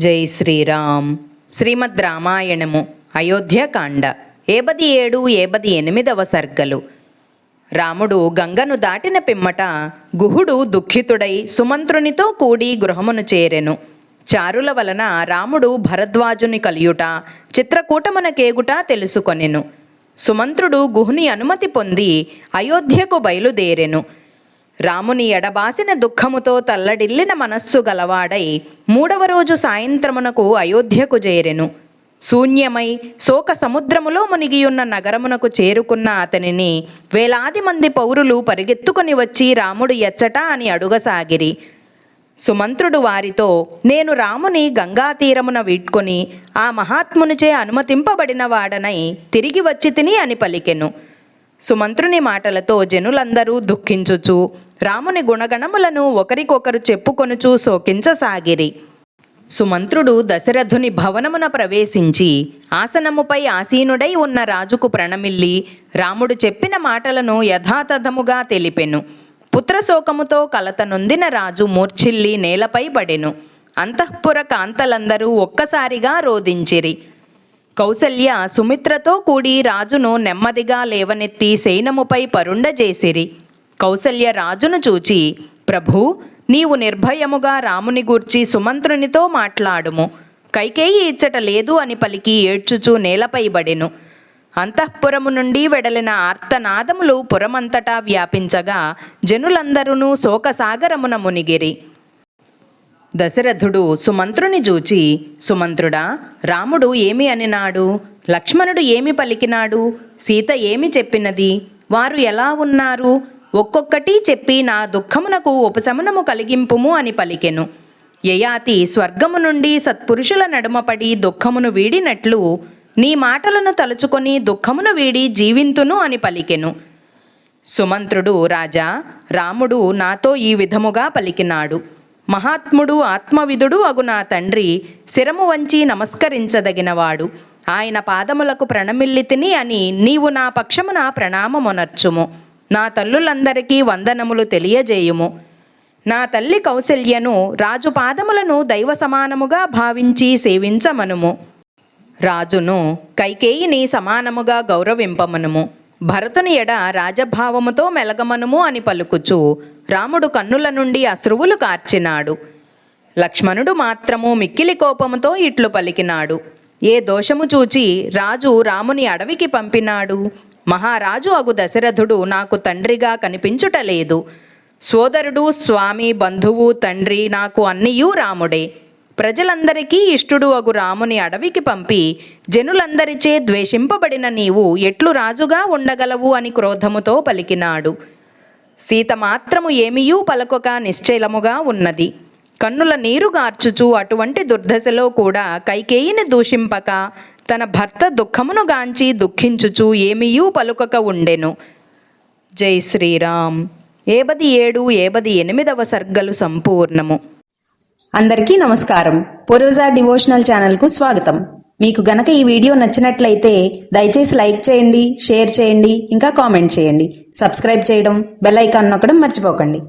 జై శ్రీరామ్. శ్రీమద్ రామాయణము అయోధ్యకాండ ఏబది ఏడు ఏబది ఎనిమిదవ సర్గలు. రాముడు గంగను దాటిన పిమ్మట గుహుడు దుఃఖితుడై సుమంత్రునితో కూడి గృహమును చేరెను. చారుల వలన రాముడు భరద్వాజుని కలియుట చిత్రకూటమునకేగుట తెలుసుకొనెను. సుమంత్రుడు గుహుని అనుమతి పొంది అయోధ్యకు బయలుదేరెను. రాముని ఎడబాసిన దుఃఖముతో తల్లడిల్లిన మనస్సు గలవాడై మూడవ రోజు సాయంత్రమునకు అయోధ్యకు చేరెను. శూన్యమై శోక సముద్రములో మునిగియున్న నగరమునకు చేరుకున్న అతనిని వేలాది మంది పౌరులు పరిగెత్తుకొని వచ్చి రాముడు ఎచ్చట అని అడుగసాగిరి. సుమంత్రుడు వారితో నేను రాముని గంగా తీరమున వీడ్కొని ఆ మహాత్మునిచే అనుమతింపబడిన వాడనై తిరిగి వచ్చి తిని అని పలికెను సుమంత్రుని మాటలతో జనులందరూ దుఃఖించుచు రాముని గుణగణములను ఒకరికొకరు చెప్పుకొనుచూ శోకించసాగిరి. సుమంత్రుడు దశరథుని భవనమున ప్రవేశించి ఆసనముపై ఆసీనుడై ఉన్న రాజుకు ప్రణమిల్లి రాముడు చెప్పిన మాటలను యథాతథముగా తెలిపెను. పుత్రశోకముతో కలతనొందిన రాజు మూర్ఛిల్లి నేలపై పడెను అంతఃపుర కాంతలందరూ ఒక్కసారిగా రోధించిరి. కౌసల్య సుమిత్రతో కూడి రాజును నెమ్మదిగా లేవనెత్తి సైనముపై పరుండజేసిరి. కౌసల్య రాజును చూచి ప్రభూ నీవు నిర్భయముగా రాముని గూర్చి సుమంత్రునితో మాట్లాడుము. కైకేయి ఇచ్చట లేదు అని పలికి ఏడ్చుచూ నేలపై బడెను. అంతఃపురము నుండి వెడలిన ఆర్తనాదములు పురమంతటా వ్యాపించగా జనులందరూ శోకసాగరమున మునిగిరి. దశరథుడు సుమంత్రుని చూచి సుమంత్రుడా రాముడు ఏమి అనినాడు? లక్ష్మణుడు ఏమి పలికినాడు? సీత ఏమి చెప్పినది? వారు ఎలా ఉన్నారు? ఒక్కొక్కటి చెప్పి నా దుఃఖమునకు ఉపశమనము కలిగింపుము అని పలికెను. యయాతి స్వర్గము నుండి సత్పురుషుల నడుమపడి దుఃఖమును వీడినట్లు నీ మాటలను తలుచుకొని దుఃఖమును వీడి జీవింతును అని పలికెను. సుమంత్రుడు రాజా రాముడు నాతో ఈ విధముగా పలికినాడు. మహాత్ముడు ఆత్మవిధుడు అగు నా తండ్రి శిరము వంచి నమస్కరించదగినవాడు. ఆయన పాదములకు ప్రణమిల్లితిని అని నీవు నా పక్షమున ప్రణామమునర్చుము నా తల్లులందరికీ వందనములు తెలియజేయుము. నా తల్లి కౌశల్యను రాజు పాదములను దైవ సమానముగా భావించి సేవించమనుము. రాజును కైకేయిని సమానముగా గౌరవింపమనుము. భరతుని ఎడ రాజభావముతో మెలగమనుము అని పలుకుచు రాముడు కన్నుల నుండి అశ్రువులు కార్చినాడు. లక్ష్మణుడు మాత్రము మిక్కిలి కోపముతో ఇట్లు పలికినాడు. ఏ దోషము చూచి రాజు రాముని అడవికి పంపినాడు? మహారాజు అగు దశరథుడు నాకు తండ్రిగా కనిపించుటలేదు సోదరుడు స్వామి బంధువు తండ్రి నాకు అన్నియూ రాముడే. ప్రజలందరికీ ఇష్టుడు అగు రాముని అడవికి పంపి జనులందరిచే ద్వేషింపబడిన నీవు ఎట్లు రాజుగా ఉండగలవు అని క్రోధముతో పలికినాడు. సీత మాత్రము ఏమియూ పలకొక నిశ్చలముగా ఉన్నది. కన్నుల నీరు గార్చుచు అటువంటి దుర్దశలో కూడా కైకేయిని దూషింపక తన భర్త దుఃఖమును గాంచి దుఃఖించుచు ఏమియూ పలుకక ఉండెను. జై శ్రీరామ్. ఏబది ఏడు ఏబది ఎనిమిదవ సర్గలు సంపూర్ణము. అందరికీ నమస్కారం. పూర్వజా డివోషనల్ ఛానల్కు స్వాగతం. మీకు గనక ఈ వీడియో నచ్చినట్లయితే దయచేసి లైక్ చేయండి షేర్ చేయండి ఇంకా కామెంట్ చేయండి. సబ్స్క్రైబ్ చేయడం బెల్ ఐకాన్ నొక్కడం మర్చిపోకండి.